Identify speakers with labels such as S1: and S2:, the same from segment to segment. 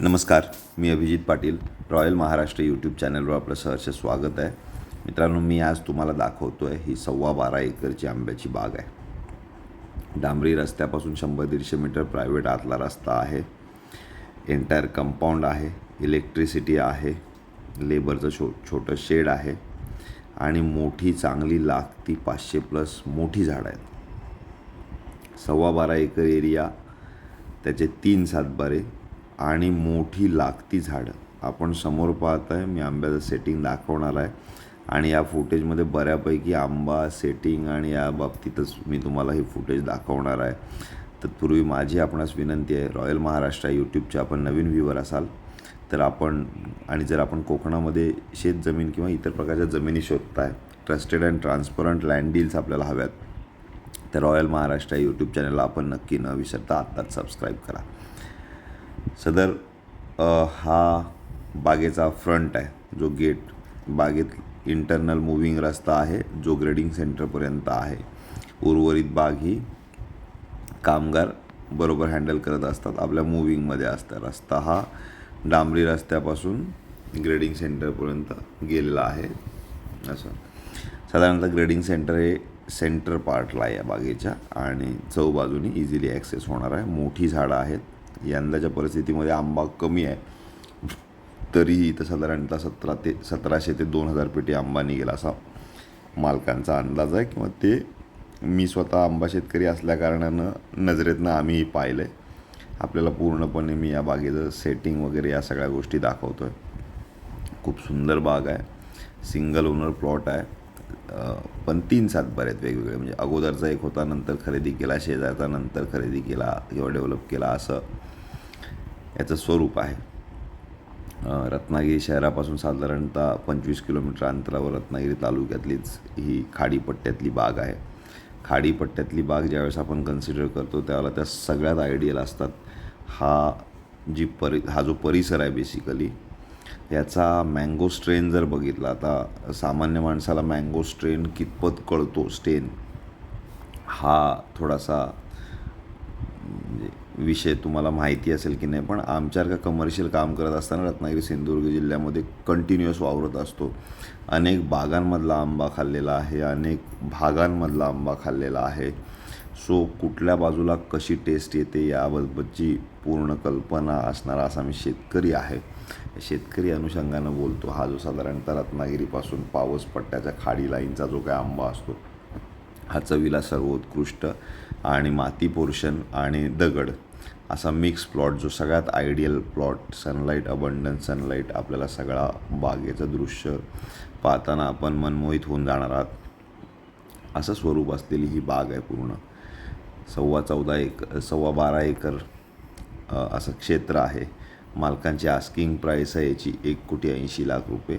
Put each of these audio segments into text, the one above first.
S1: नमस्कार मी Abhijit Patil royal Maharashtra YouTube चॅनलवर आपलं सहर्ष स्वागत आहे. मित्रांनो मी आज तुम्हाला दाखवतो आहे ही सव्वा बारा एकरची आंब्याची बाग आहे. डांबरी रस्त्यापासून शंभर दीडशे मीटर प्रायव्हेट आतला रस्ता आहे. एंटायर कंपाऊंड आहे इलेक्ट्रिसिटी आहे लेबरचं छो छोटं शेड आहे आणि मोठी चांगली लागती पाचशे प्लस मोठी झाडं आहेत. सव्वा बारा एकर एरिया त्याचे तीन सातबारे आणि मोठी लागती झाडं. आपण समोर पाहत आहे मी आंब्याचं सेटिंग दाखवणार आहे. आणि या फुटेजमध्ये बऱ्यापैकी आंबा सेटिंग आणि या बाबतीतच मी तुम्हाला ही फुटेज दाखवणार आहे. तत्पूर्वी माझी आपणास विनंती आहे रॉयल महाराष्ट्र यूट्यूबचे आपण नवीन व्ह्यूवर असाल तर आपण आणि जर आपण कोकणामध्ये शेत जमीन किंवा इतर प्रकारच्या जमिनी शोधताय trusted and transparent land deals आपल्याला हव्यात तर रॉयल महाराष्ट्र यूट्यूब चॅनलला आपण नक्की न विसरता आत्ताच सबस्क्राईब करा. सदर हा बागेचा फ्रंट आहे. जो गेट बागेत इंटरनल मुव्हिंग रस्ता आहे जो ग्रेडिंग सेंटरपर्यंत आहे. उर्वरित बाग ही कामगार बरोबर हँडल करत असतात आपल्या मुव्हिंगमध्ये असतात रस्ता हा डांबरी रस्त्यापासून ग्रेडिंग सेंटरपर्यंत गेलेला आहे. असं. साधारणतः ग्रेडिंग सेंटर हे सेंटर पार्टला आहे या बागेच्या आणि चौबाजूनी इझिली ॲक्सेस होणार आहे. मोठी झाडं आहेत. यंदाच्या परिस्थितीमध्ये आंबा कमी आहे. तरीही इथं साधारणतः सतरा ते सतराशे ते दोन हजार पेटी आंबा निघेला असा मालकांचा अंदाज आहे. किंवा ते मी स्वतः आंबा शेतकरी असल्याकारणानं नजरेतनं आम्हीही पाहिलं आहे आपल्याला पूर्णपणे मी या बागेचं सेटिंग वगैरे या सगळ्या गोष्टी दाखवतो आहे खूप सुंदर बाग आहे. सिंगल ओनर प्लॉट आहे. पण तीन सातबार आहेत वेगवेगळे. म्हणजे अगोदरचा एक होता नंतर खरेदी केला शेजारचा नंतर खरेदी केला किंवा डेव्हलप केला असं. याचं स्वरूप आहे. रत्नागिरी शहरापासून साधारणतः पंचवीस किलोमीटर अंतरावर रत्नागिरी तालुक्यातलीच ही खाडीपट्ट्यातली बाग आहे. खाडीपट्ट्यातली बाग ज्यावेळेस आपण कन्सिडर करतो त्यावेळेला त्या सगळ्यात आयडियल असतात. हा जी परि हा जो परिसर आहे बेसिकली याचा मँगो स्ट्रेन जर बघितला आता सामान्य माणसाला मँगो स्ट्रेन कितपत कळतो स्टेन हा थोडासा म्हणजे विषय तुम्हाला माहिती असेल की नाही पण आमच्यासारखं कमर्शियल काम करत असताना रत्नागिरी सिंधुदुर्ग जिल्ह्यामध्ये कंटिन्युअस वावरत असतो. अनेक बागांमधला आंबा खाल्लेला आहे अनेक भागांमधला आंबा खाल्लेला आहे. सो कुठल्या बाजूला कशी टेस्ट येते याबाबतची पूर्ण कल्पना असणारा असा मी शेतकरी आहे. शेतकरी अनुषंगानं बोलतो हा जो साधारणतः रत्नागिरीपासून पावस पट्ट्याच्या खाडी लाईनचा जो काय आंबा असतो हा चवीला सर्वोत्कृष्ट आणि माती पोर्शन आणि दगड असा मिक्स प्लॉट जो सगळ्यात ideal plot sunlight abundant sunlight आपल्याला सगळा बागेचं दृश्य पाहताना आपण मनमोहित होऊन जाणार आहात. असं स्वरूप असलेली ही बाग आहे पूर्ण. सव्वा चौदा एक सव्वा बारा एकर असं क्षेत्र आहे. मालकांची आस्किंग प्राईस आहे याची एक कोटी ऐंशी लाख रुपये.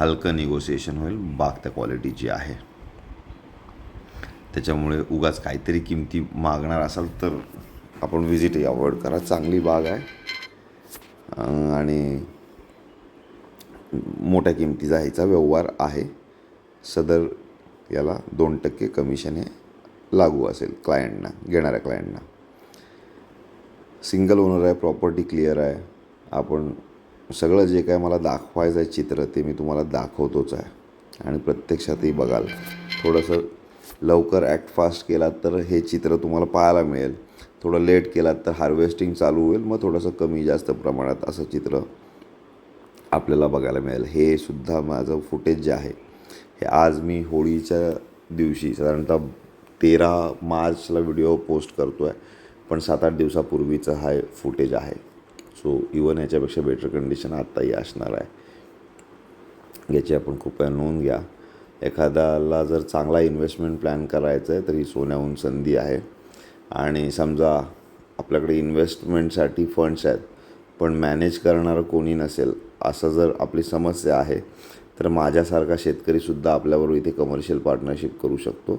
S1: हलकं निगोसिएशन होईल बाग त्या क्वालिटीची आहे. त्याच्यामुळे उगाच काहीतरी किमती मागणार असाल तर आपण व्हिजिटही अवॉइड करा. चांगली बाग आहे. आणि मोठ्या किमतीचा ह्याचा व्यवहार आहे. सदर याला दोन टक्के कमिशन हे लागू असेल क्लायंटना घेणाऱ्या क्लायंटना सिंगल ओनर आहे प्रॉपर्टी क्लिअर आहे. आपण सगळं जे काय मला दाखवायचं आहे चित्र ते मी तुम्हाला दाखवतोच आहे. आणि प्रत्यक्षातही बघाल. थोडंसं लवकर ॲक्ट फास्ट केलात तर हे चित्र तुम्हाला पाहायला मिळेल. थोडं लेट केलात तर हार्वेस्टिंग चालू होईल मग थोडंसं कमी जास्त प्रमाणात असं चित्र आपल्याला बघायला मिळेल. हे सुद्धा माझं फुटेज जे आहे हे आज मी होळीच्या दिवशी साधारणतः तेरा मार्चला व्हिडिओ पोस्ट करतो आहे पण सात आठ दिवसापूर्वीचं हा फुटेज आहे. सो इवन याच्यापेक्षा बेटर कंडिशन आत्ताही असणार आहे. याची आपण कृपया नोंद घ्या. एखाद्याला जर चांगला इन्व्हेस्टमेंट प्लॅन करायचा आहे तर ही सोन्याहून संधी आहे. आणि समजा आपल्याकडे इन्व्हेस्टमेंटसाठी फंड्स आहेत पण मॅनेज करणारं कोणी नसेल असं जर आपली समस्या आहे तर माझ्यासारखा शेतकरीसुद्धा आपल्याबरोबर इथे कमर्शियल पार्टनरशिप करू शकतो.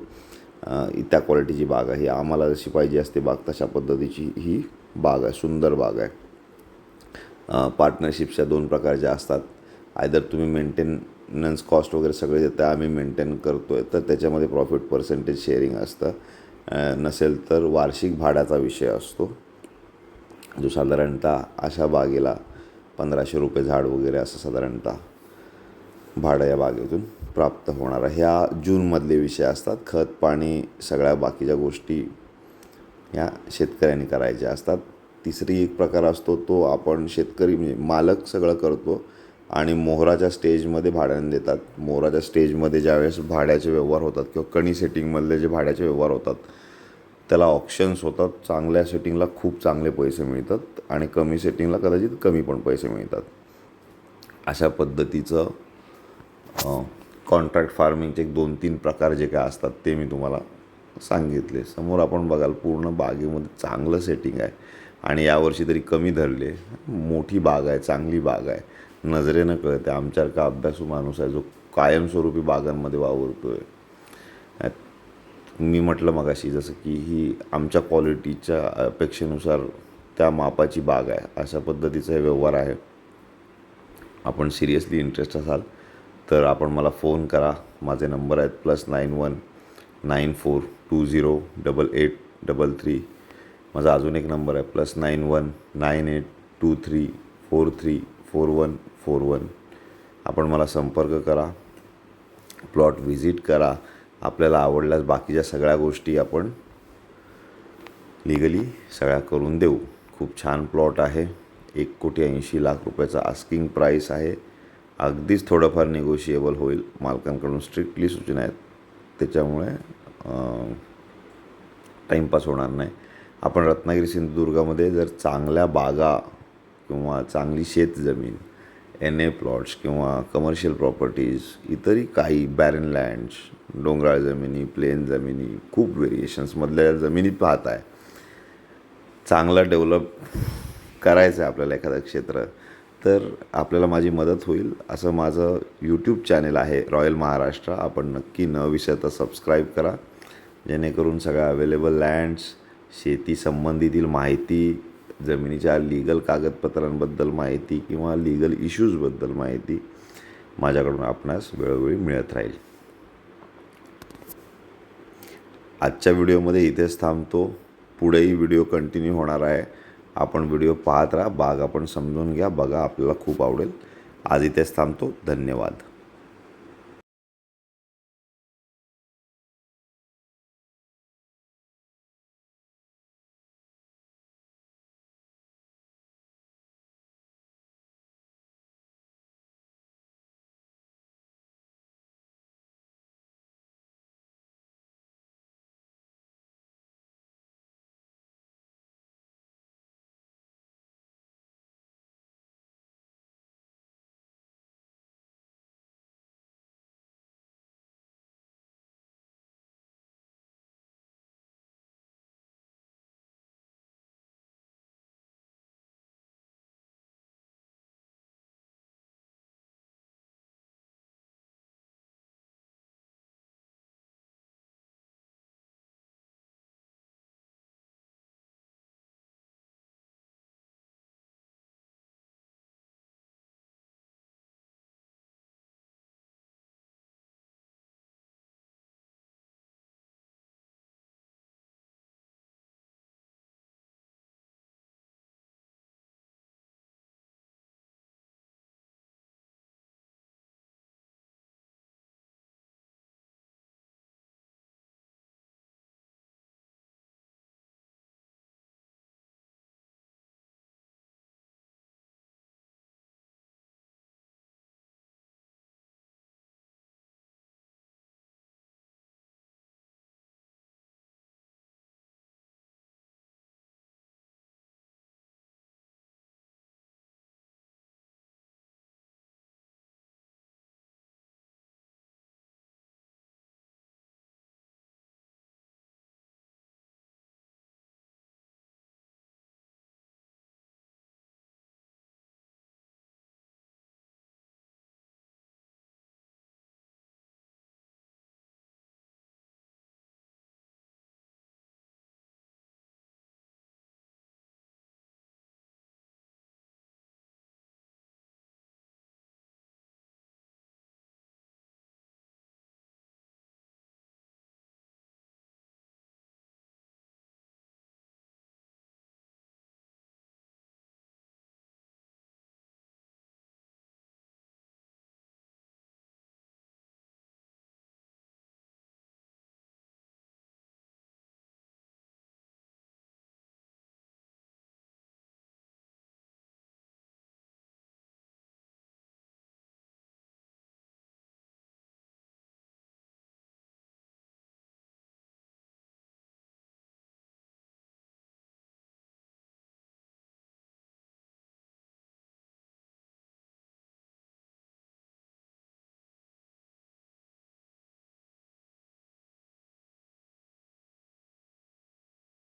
S1: त्या क्वालिटीची बाग आहे. आम्हाला जशी पाहिजे असते बाग तशा पद्धतीची ही बाग आहे सुंदर बाग आहे. पार्टनरशिपच्या दोन प्रकारच्या असतात आयदर तुम्ही मेंटेन मेंटेनन्स कॉस्ट वगैरे सगळे देतं आम्ही मेंटेन करतो आहे तर त्याच्यामध्ये प्रॉफिट पर्सेंटेज शेअरिंग असतं. नसेल तर वार्षिक भाड्याचा विषय असतो. जो साधारणतः अशा बागेला पंधराशे रुपये झाड वगैरे असं साधारणतः भाडं या बागेतून प्राप्त होणार ह्या जूनमधले विषय असतात. खत पाणी सगळ्या बाकीच्या गोष्टी ह्या शेतकऱ्यांनी करायच्या असतात. तिसरी एक प्रकार असतो तो आपण शेतकरी म्हणजे मालक सगळं करतो. आणि मोहराच्या स्टेजमध्ये भाड्याने देतात. मोहराच्या स्टेजमध्ये ज्यावेळेस भाड्याचे व्यवहार होतात किंवा कणी सेटिंगमधले जे भाड्याचे व्यवहार होतात त्याला ऑप्शन्स होतात. चांगल्या सेटिंगला खूप चांगले पैसे मिळतात आणि कमी सेटिंगला कदाचित कमी पण पैसे मिळतात. अशा पद्धतीचं कॉन्ट्रॅक्ट फार्मिंगचे एक दोन तीन प्रकार जे काय असतात ते मी तुम्हाला सांगितले. समोर आपण बघाल पूर्ण बागेमध्ये चांगलं सेटिंग आहे आणि यावर्षी तरी कमी धरले. मोठी बाग आहे चांगली बाग आहे. नजरेनं कळते. आमच्यासारखा अभ्यासू माणूस आहे जो कायमस्वरूपी बागांमध्ये वावरतो आहे मी म्हटलं मगाशी जसं की ही आमच्या क्वालिटीच्या अपेक्षेनुसार त्या मापाची बाग आहे. अशा पद्धतीचा हे व्यवहार आहे. आपण सिरियसली इंटरेस्ट असाल तर आपण मला फोन करा. माझे नंबर आहेत plus nine one nine four two zero double eight double three माझा अजून एक नंबर आहे plus nine one nine eight two three four three four one four one आपण मला संपर्क करा प्लॉट व्हिजिट करा आपल्याला आवडल्यास बाकीच्या सगळ्या गोष्टी आपण लिगली सगळ्या करून देऊ. खूप छान प्लॉट आहे. एक कोटी ऐंशी लाख रुपयाचा आस्किंग प्राईस आहे. अगदीच थोडंफार निगोशिएबल होईल. मालकांकडून स्ट्रिक्टली सूचना आहेत. त्याच्यामुळे टाईमपास होणार नाही. आपण रत्नागिरी सिंधुदुर्गामध्ये जर चांगल्या बागा किंवा चांगली शेतजमीन एन ए प्लॉट्स किंवा कमर्शियल प्रॉपर्टीज इतरही काही बॅरन लँड्स डोंगराळ जमिनी प्लेन जमिनी खूप व्हेरिएशन्समधल्या जमिनी पाहत आहे. चांगलं डेव्हलप करायचं आहे आपल्याला एखादं क्षेत्र तर आपल्याला माझी मदत होईल. असं माझं यूट्यूब चॅनेल आहे रॉयल महाराष्ट्र आपण नक्की न विसरता सबस्क्राईब करा. जेणेकरून सगळ्या अवेलेबल लँड्स शेती संबंधीतील माहिती जमिनीच्या लीगल कागदपत्रांबद्दल माहिती किंवा लीगल इश्यूजबद्दल माहिती माझ्याकडून आपणास वेळोवेळी मिळत राहील. आजच्या व्हिडिओमध्ये इथेच थांबतो. पुढेही व्हिडिओ कंटिन्यू होणार आहे. आपण व्हिडिओ पाहत राहा. बाग आपण समजून घ्या. बघा आपल्याला खूप आवडेल. आज इथेच थांबतो. धन्यवाद.